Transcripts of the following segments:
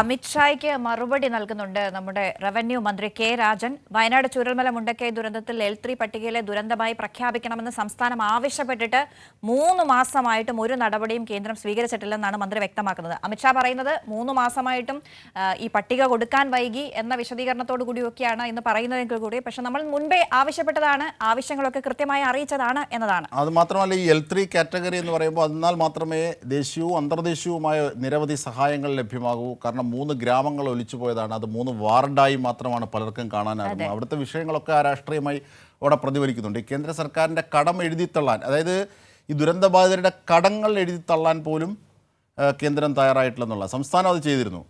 അമിത്ഷായ്ക്ക് മറുപടി നൽകുന്നുണ്ട് നമ്മുടെ റവന്യൂ മന്ത്രി കെ രാജൻ. വയനാട് ചുരൽമല മുണ്ടക്കൈ ദുരന്തത്തിൽ എൽ ത്രീ പട്ടികയിലെ ദുരന്തമായി പ്രഖ്യാപിക്കണമെന്ന് സംസ്ഥാനം ആവശ്യപ്പെട്ടിട്ട് മൂന്ന് മാസമായിട്ടും ഒരു നടപടിയും കേന്ദ്രം സ്വീകരിച്ചിട്ടില്ലെന്നാണ് മന്ത്രി വ്യക്തമാക്കുന്നത്. അമിത്ഷാ പറയുന്നത് മൂന്ന് മാസമായിട്ടും ഈ പട്ടിക കൊടുക്കാൻ വൈകി എന്ന വിശദീകരണത്തോടു കൂടിയൊക്കെയാണ് ഇന്ന് പറയുന്നതെങ്കിൽ കൂടി. പക്ഷെ നമ്മൾ മുൻപേ ആവശ്യപ്പെട്ടതാണ് ആവശ്യങ്ങളൊക്കെ കൃത്യമായി അറിയിച്ചതാണ് എന്നതാണ്. അത് മാത്രമല്ല ഈ എൽ ത്രീ കാറ്റഗറി എന്ന് പറയുമ്പോൾ എന്നാൽ മാത്രമേ ദേശീയവും അന്തർദേശീയവുമായ നിരവധി സഹായങ്ങൾ ലഭ്യമാകൂ. കാരണം മൂന്ന് ഗ്രാമങ്ങൾ ഒലിച്ചു പോയതാണ്. അത് മൂന്ന് വാറണ്ടായി മാത്രമാണ് പലർക്കും കാണാനാകുന്നത്. അവിടുത്തെ വിഷയങ്ങളൊക്കെ ആ രാഷ്ട്രീയമായി അവിടെ പ്രതിഫലിക്കുന്നുണ്ട്. ഈ കേന്ദ്ര സർക്കാരിന്റെ കടം എഴുതിത്തള്ളാൻ അതായത് ഈ ദുരന്തബാധിതരുടെ കടങ്ങൾ എഴുതിത്തള്ളാൻ പോലും കേന്ദ്രം തയ്യാറായിട്ടില്ലെന്നുള്ള സംസ്ഥാനം അത് ചെയ്തിരുന്നു.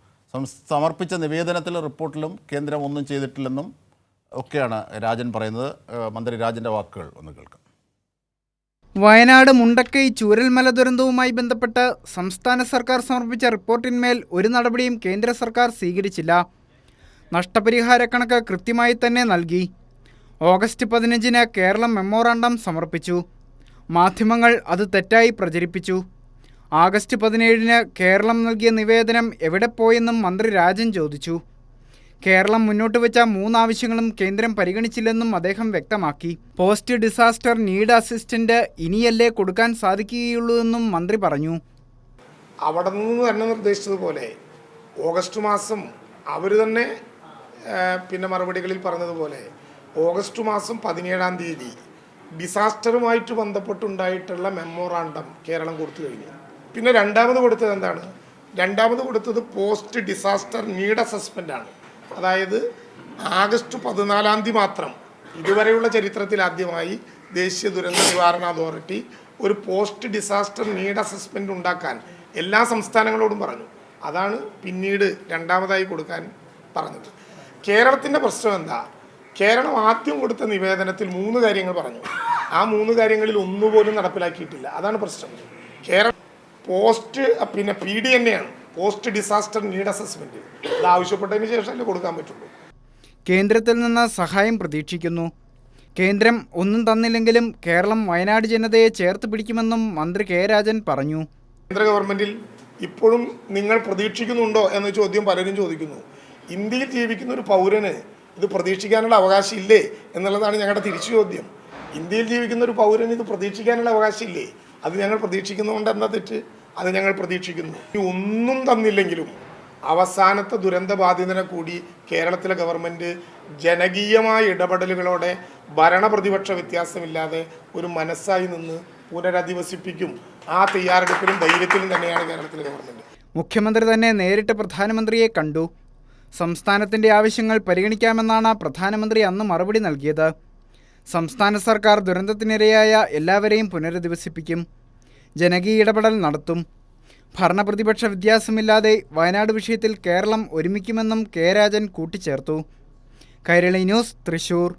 സമർപ്പിച്ച നിവേദനത്തിലും റിപ്പോർട്ടിലും കേന്ദ്രം ഒന്നും ചെയ്തിട്ടില്ലെന്നും ഒക്കെയാണ് രാജൻ പറയുന്നത്. മന്ത്രി രാജന്റെ വാക്കുകൾ ഒന്ന് കേൾക്കാം. വയനാട് മുണ്ടക്കൈ ചൂരൽമല ദുരന്തവുമായി ബന്ധപ്പെട്ട് സംസ്ഥാന സർക്കാർ സമർപ്പിച്ച റിപ്പോർട്ടിന്മേൽ ഒരു നടപടിയും കേന്ദ്ര സർക്കാർ സ്വീകരിച്ചില്ല. നഷ്ടപരിഹാര കണക്ക് കൃത്യമായി തന്നെ നൽകി. ഓഗസ്റ്റ് പതിനഞ്ചിന് കേരളം മെമ്മോറാണ്ടം സമർപ്പിച്ചു. മാധ്യമങ്ങൾ അത് തെറ്റായി പ്രചരിപ്പിച്ചു. ആഗസ്റ്റ് പതിനേഴിന് കേരളം നൽകിയ നിവേദനം എവിടെ പോയെന്നും മന്ത്രി രാജൻ ചോദിച്ചു. കേരളം മുന്നോട്ട് വെച്ച മൂന്നാവശ്യങ്ങളും കേന്ദ്രം പരിഗണിച്ചില്ലെന്നും അദ്ദേഹം വ്യക്തമാക്കി. പോസ്റ്റ് ഡിസാസ്റ്റർ നീഡ് അസിസ്റ്റന്റ് ഇനിയല്ലേ കൊടുക്കാൻ സാധിക്കുകയുള്ളൂ എന്നും മന്ത്രി പറഞ്ഞു. അവിടെ നിന്ന് തന്നെ നിർദ്ദേശിച്ചതുപോലെ ഓഗസ്റ്റ് മാസം അവർ തന്നെ പിന്നെ മറുപടികളിൽ പറഞ്ഞതുപോലെ ഓഗസ്റ്റ് മാസം പതിനേഴാം തീയതി ഡിസാസ്റ്ററുമായിട്ട് ബന്ധപ്പെട്ടുണ്ടായിട്ടുള്ള മെമ്മോറാണ്ടം കേരളം കൊടുത്തു കഴിഞ്ഞു. പിന്നെ രണ്ടാമത് കൊടുത്തത് എന്താണ്? രണ്ടാമത് കൊടുത്തത് പോസ്റ്റ് ഡിസാസ്റ്റർ നീഡ് അസസ്മെന്റ് ആണ്. അതായത് ആഗസ്റ്റ് പതിനാലാം തീയതി മാത്രം ഇതുവരെയുള്ള ചരിത്രത്തിൽ ആദ്യമായി ദേശീയ ദുരന്ത നിവാരണ അതോറിറ്റി ഒരു പോസ്റ്റ് ഡിസാസ്റ്റർ നീഡ് അസസ്മെന്റ് ഉണ്ടാക്കാൻ എല്ലാ സംസ്ഥാനങ്ങളോടും പറഞ്ഞു. അതാണ് പിന്നീട് രണ്ടാമതായി കൊടുക്കാൻ പറഞ്ഞത്. കേരളത്തിന്റെ പ്രശ്നം എന്താ? കേരളം ആദ്യം കൊടുത്ത നിവേദനത്തിൽ മൂന്ന് കാര്യങ്ങൾ പറഞ്ഞു. ആ മൂന്ന് കാര്യങ്ങളിൽ ഒന്നുപോലും നടപ്പിലാക്കിയിട്ടില്ല. അതാണ് പ്രശ്നം. കേരളം പോസ്റ്റ് പിന്നെ പി ഡി തന്നെയാണ് പോസ്റ്റ് ഡിസാസ്റ്റർ നീഡ് അസസ്മെന്റ് അത് ആവശ്യപ്പെട്ടതിന് ശേഷമല്ലേ കൊടുക്കാൻ പറ്റുള്ളൂ. കേന്ദ്രത്തിൽ നിന്ന് സഹായം പ്രതീക്ഷിക്കുന്നു. കേന്ദ്രം ഒന്നും തന്നില്ലെങ്കിലും കേരളം വയനാട് ജനതയെ ചേർത്ത് പിടിക്കുമെന്നും മന്ത്രി കെ രാജൻ പറഞ്ഞു. കേന്ദ്ര ഗവൺമെന്റിൽ ഇപ്പോഴും നിങ്ങൾ പ്രതീക്ഷിക്കുന്നുണ്ടോ എന്ന ചോദ്യം പലരും ചോദിക്കുന്നു. ഇന്ത്യയിൽ ജീവിക്കുന്ന ഒരു പൗരന് ഇത് പ്രതീക്ഷിക്കാനുള്ള അവകാശം ഇല്ലേ എന്നുള്ളതാണ് ഞങ്ങളുടെ തിരിച്ചു ചോദ്യം. ഇന്ത്യയിൽ ജീവിക്കുന്ന ഒരു പൗരന് ഇത് പ്രതീക്ഷിക്കാനുള്ള അവകാശം ഇല്ലേ അത് ഞങ്ങൾ പ്രതീക്ഷിക്കുന്നതുകൊണ്ട് എന്താ തെറ്റ് അത് ഞങ്ങൾ പ്രതീക്ഷിക്കുന്നു. ഒന്നും തന്നില്ലെങ്കിലും അവസാനത്തെ ദുരന്ത ബാധിതനെ കൂടി കേരളത്തിലെ ഗവൺമെന്റ് ജനകീയമായ ഇടപെടലുകളോടെ ഭരണപ്രതിപക്ഷ വ്യത്യാസമില്ലാതെ ഒരു മനസ്സായി നിന്ന് പുനരധിവസിപ്പിക്കും ആ തയ്യാറെടുപ്പിലും ധൈര്യത്തിലും തന്നെയാണ് കേരളത്തിലെ ഗവൺമെന്റ് മുഖ്യമന്ത്രി തന്നെ നേരിട്ട് പ്രധാനമന്ത്രിയെ കണ്ടു. സംസ്ഥാനത്തിന്റെ ആവശ്യങ്ങൾ പരിഗണിക്കാമെന്നാണ് പ്രധാനമന്ത്രി അന്ന് മറുപടി നൽകിയത്. സംസ്ഥാന സർക്കാർ ദുരന്തത്തിനിരയായ എല്ലാവരെയും പുനരധിവസിപ്പിക്കും. ജനകീയ ഇടപെടൽ നടത്തും. ഭരണപ്രതിപക്ഷ വ്യത്യാസമില്ലാതെ വയനാട് വിഷയത്തിൽ കേരളം ഒരുമിക്കുമെന്നും കെ രാജൻ കൂട്ടിച്ചേർത്തു. കൈരളി ന്യൂസ് തൃശൂർ.